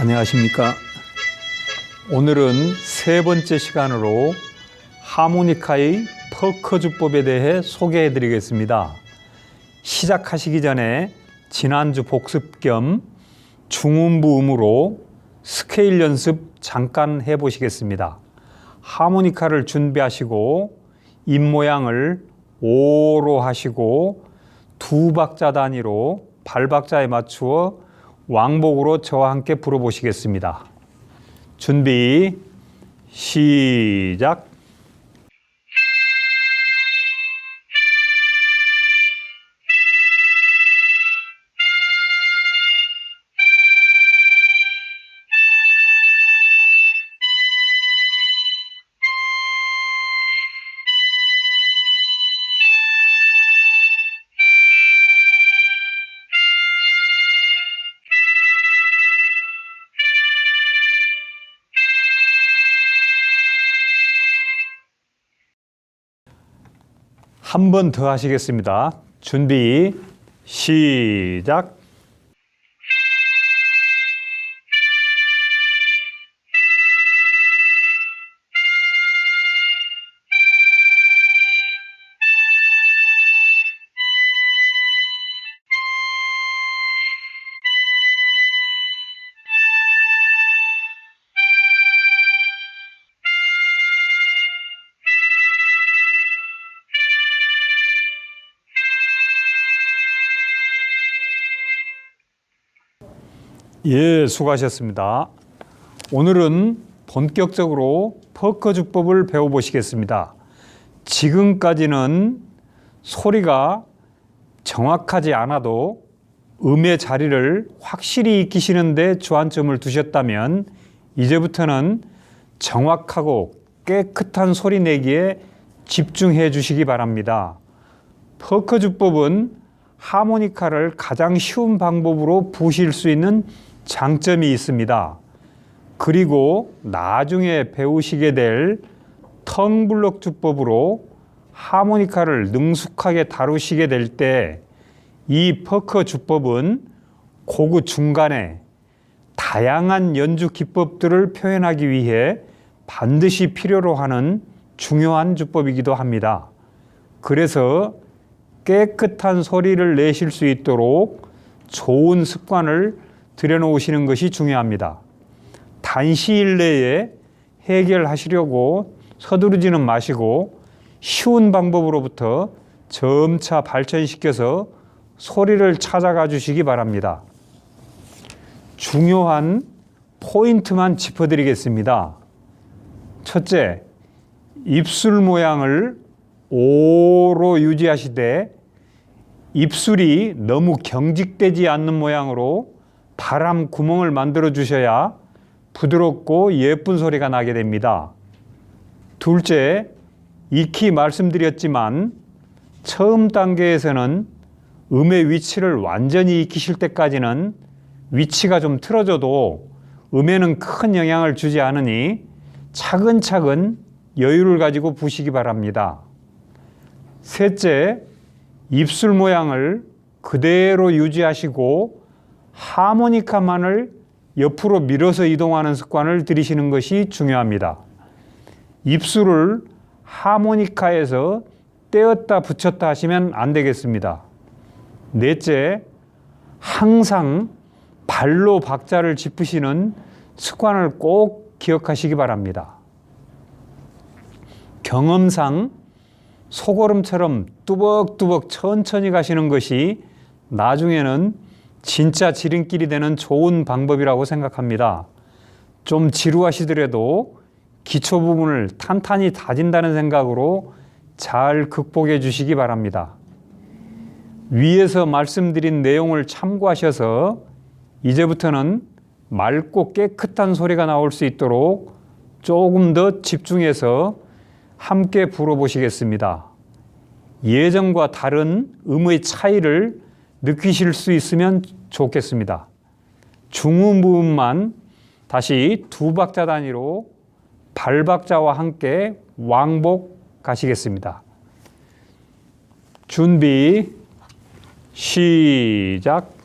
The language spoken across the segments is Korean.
안녕하십니까. 오늘은 세 번째 시간으로 하모니카의 퍼커주법에 대해 소개해 드리겠습니다. 시작하시기 전에 지난주 복습 겸 중음부음으로 스케일 연습 잠깐 해 보시겠습니다. 하모니카를 준비하시고 입 모양을 오로 하시고 두 박자 단위로 발박자에 맞추어 왕복으로 저와 함께 불어보시겠습니다. 준비 시작. 한 번 더 하시겠습니다. 준비 시작. 예, 수고하셨습니다. 오늘은 본격적으로 퍼커 주법을 배워보시겠습니다. 지금까지는 소리가 정확하지 않아도 음의 자리를 확실히 익히시는데 주안점을 두셨다면 이제부터는 정확하고 깨끗한 소리 내기에 집중해 주시기 바랍니다. 퍼커 주법은 하모니카를 가장 쉬운 방법으로 부실 수 있는 장점이 있습니다. 그리고 나중에 배우시게 될 텅블럭 주법으로 하모니카를 능숙하게 다루시게 될 때 이 퍼커 주법은 고구 중간에 다양한 연주 기법들을 표현하기 위해 반드시 필요로 하는 중요한 주법이기도 합니다. 그래서 깨끗한 소리를 내실 수 있도록 좋은 습관을 들여놓으시는 것이 중요합니다. 단시일 내에 해결하시려고 서두르지는 마시고 쉬운 방법으로부터 점차 발전시켜서 소리를 찾아가 주시기 바랍니다. 중요한 포인트만 짚어드리겠습니다. 첫째, 입술 모양을 오로 유지하시되 입술이 너무 경직되지 않는 모양으로 바람 구멍을 만들어 주셔야 부드럽고 예쁜 소리가 나게 됩니다. 둘째, 익히 말씀드렸지만 처음 단계에서는 음의 위치를 완전히 익히실 때까지는 위치가 좀 틀어져도 음에는 큰 영향을 주지 않으니 차근차근 여유를 가지고 부시기 바랍니다. 셋째, 입술 모양을 그대로 유지하시고 하모니카만을 옆으로 밀어서 이동하는 습관을 들이시는 것이 중요합니다. 입술을 하모니카에서 떼었다 붙였다 하시면 안 되겠습니다. 넷째, 항상 발로 박자를 짚으시는 습관을 꼭 기억하시기 바랍니다. 경험상 소걸음처럼 뚜벅뚜벅 천천히 가시는 것이 나중에는 진짜 지름길이 되는 좋은 방법이라고 생각합니다. 좀 지루하시더라도 기초 부분을 탄탄히 다진다는 생각으로 잘 극복해 주시기 바랍니다. 위에서 말씀드린 내용을 참고하셔서 이제부터는 맑고 깨끗한 소리가 나올 수 있도록 조금 더 집중해서 함께 불어보시겠습니다. 예전과 다른 음의 차이를 느끼실 수 있으면 좋겠습니다. 중음 부음만 다시 두 박자 단위로 발박자와 함께 왕복 가시겠습니다. 준비 시작.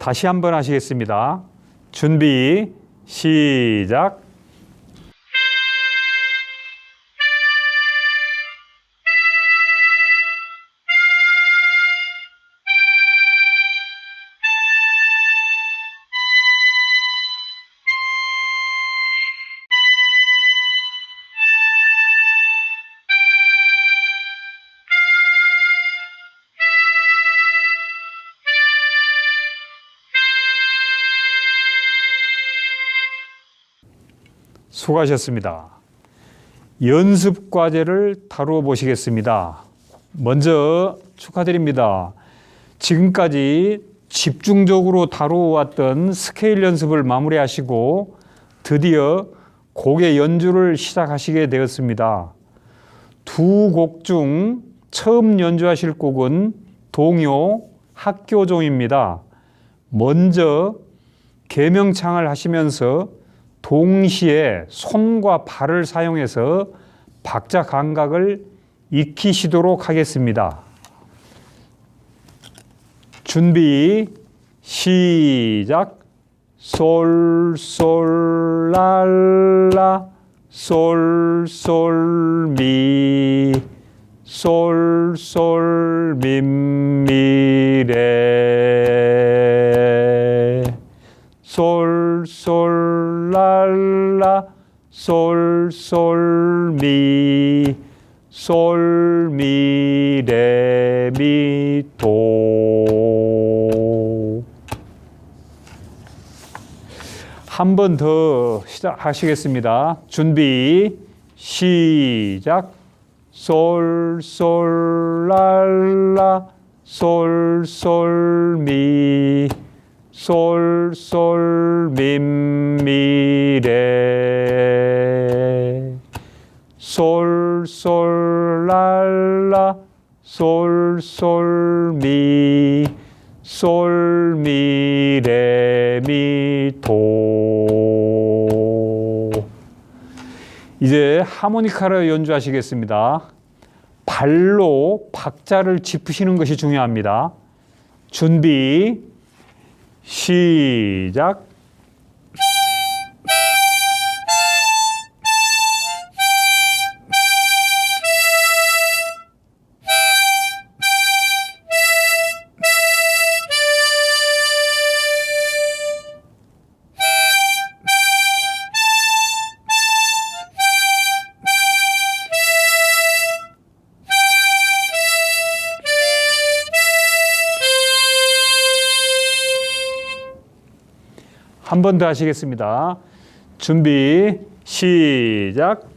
다시 한번 하시겠습니다. 준비, 시작. 수고하셨습니다. 연습 과제를 다루어 보시겠습니다. 먼저 축하드립니다. 지금까지 집중적으로 다루어왔던 스케일 연습을 마무리하시고 드디어 곡의 연주를 시작하시게 되었습니다. 두 곡 중 처음 연주하실 곡은 동요 학교종입니다. 먼저 개명창을 하시면서 동시에 손과 발을 사용해서 박자 감각을 익히시도록 하겠습니다. 준비 시작. 솔 솔 랄라. 솔 솔 미. 솔솔미미레 솔솔 랄라. 솔 솔 미. 솔 미 레 미 도. 한 번 더 시작하시겠습니다. 준비 시작. 솔 솔 랄라. 솔 솔 미 솔솔미미레 솔솔랄라. 솔솔미. 솔미레미도. 이제 하모니카를 연주하시겠습니다. 발로 박자를 짚으시는 것이 중요합니다. 준비 시작. 한 번 더 하시겠습니다. 준비 시작.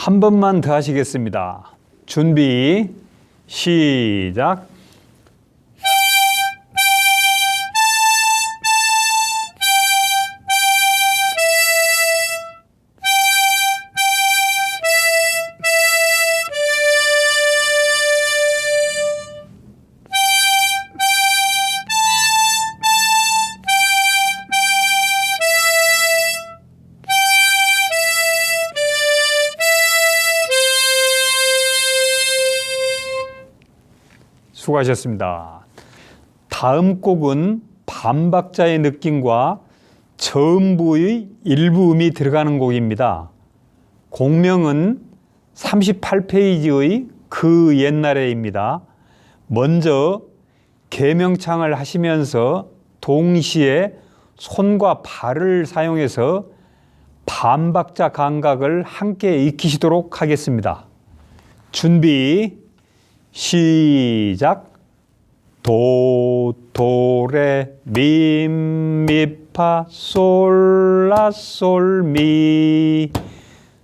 한 번만 더 하시겠습니다. 준비 시작. 수고하셨습니다. 다음 곡은 반박자의 느낌과 저음부의 일부 음이 들어가는 곡입니다. 곡명은 38페이지의 그 옛날에입니다. 먼저 개명창을 하시면서 동시에 손과 발을 사용해서 반박자 감각을 함께 익히시도록 하겠습니다. 준비 시작. 도, 도, 레, 미, 미, 파, 솔, 라, 솔, 미,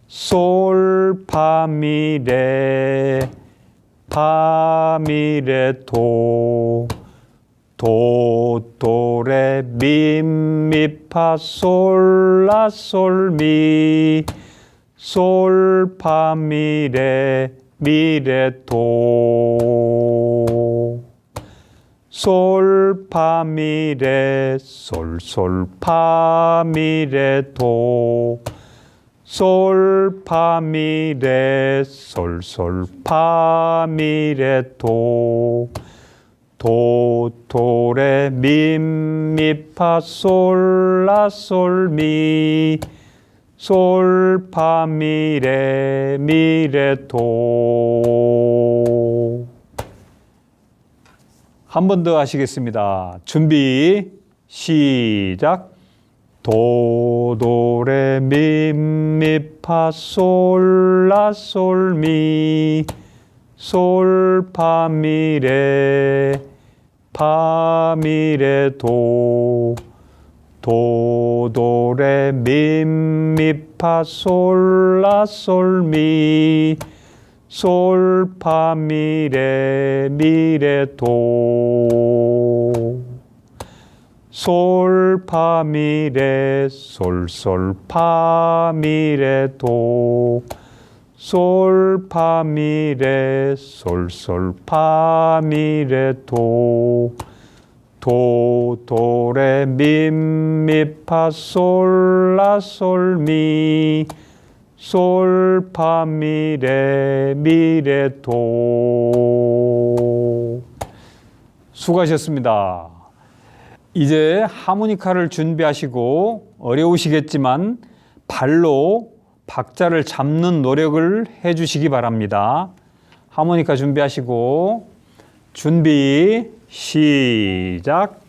솔, 파, 미, 레, 파, 미, 레, 도, 도, 도, 레, 미, 미, 파, 솔, 라, 솔, 미, 솔, 파, 미, 레, 미, 레, 도. 솔, 파, 미, 레, 솔, 솔, 파, 미, 레, 도. 솔, 파, 미, 레, 솔, 솔, 파, 미, 레, 도. 도, 도, 레, 미, 미, 파, 솔, 라, 솔, 미. 솔, 파, 미, 레, 미, 레, 도. 한 번 더 하시겠습니다. 준비, 시작. 도, 도, 레, 미, 미, 파, 솔, 라, 솔, 미. 솔, 파, 미, 레, 파, 미, 레, 도. 도, 도, 레, 미, 미, 파, 솔, 라, 솔, 미. 솔, 파, 미, 레, 미, 레, 도. 솔, 파, 미, 레, 솔, 솔, 파, 미, 레, 도. 솔, 파, 미, 레, 솔, 솔, 파, 미, 레, 도. 도, 도, 레, 미, 미, 파, 솔, 라, 솔, 미. 솔, 파, 미, 레, 미, 레, 도. 수고하셨습니다. 이제 하모니카를 준비하시고 어려우시겠지만 발로 박자를 잡는 노력을 해 주시기 바랍니다. 하모니카 준비하시고 준비 시작.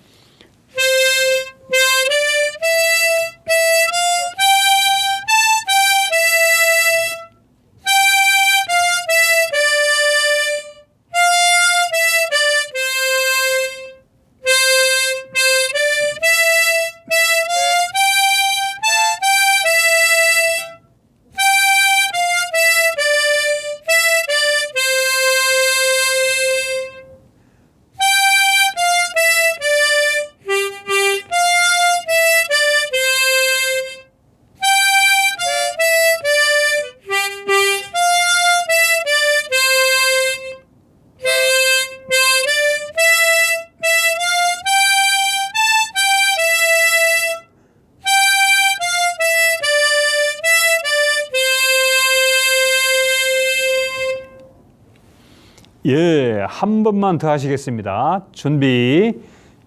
한 번만 더 하시겠습니다. 준비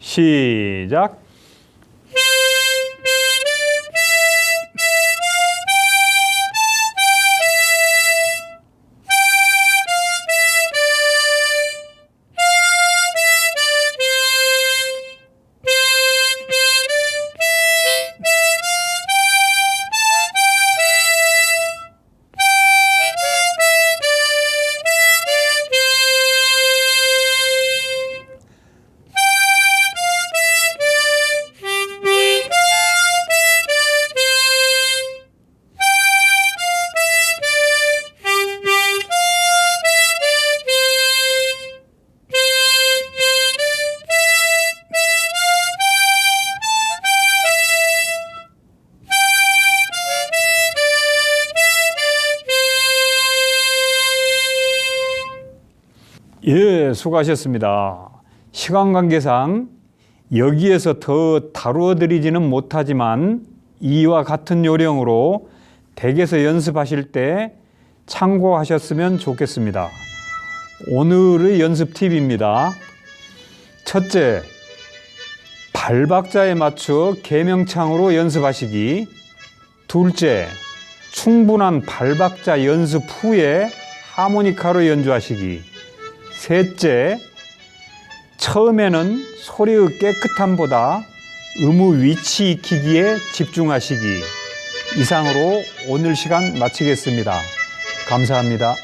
시작. 예, 수고하셨습니다. 시간 관계상 여기에서 더 다루어 드리지는 못하지만 이와 같은 요령으로 댁에서 연습하실 때 참고하셨으면 좋겠습니다. 오늘의 연습 팁입니다. 첫째, 발박자에 맞춰 개명창으로 연습하시기. 둘째, 충분한 발박자 연습 후에 하모니카로 연주하시기. 셋째, 처음에는 소리의 깨끗함보다 음의 위치 익히기에 집중하시기. 이상으로 오늘 시간 마치겠습니다. 감사합니다.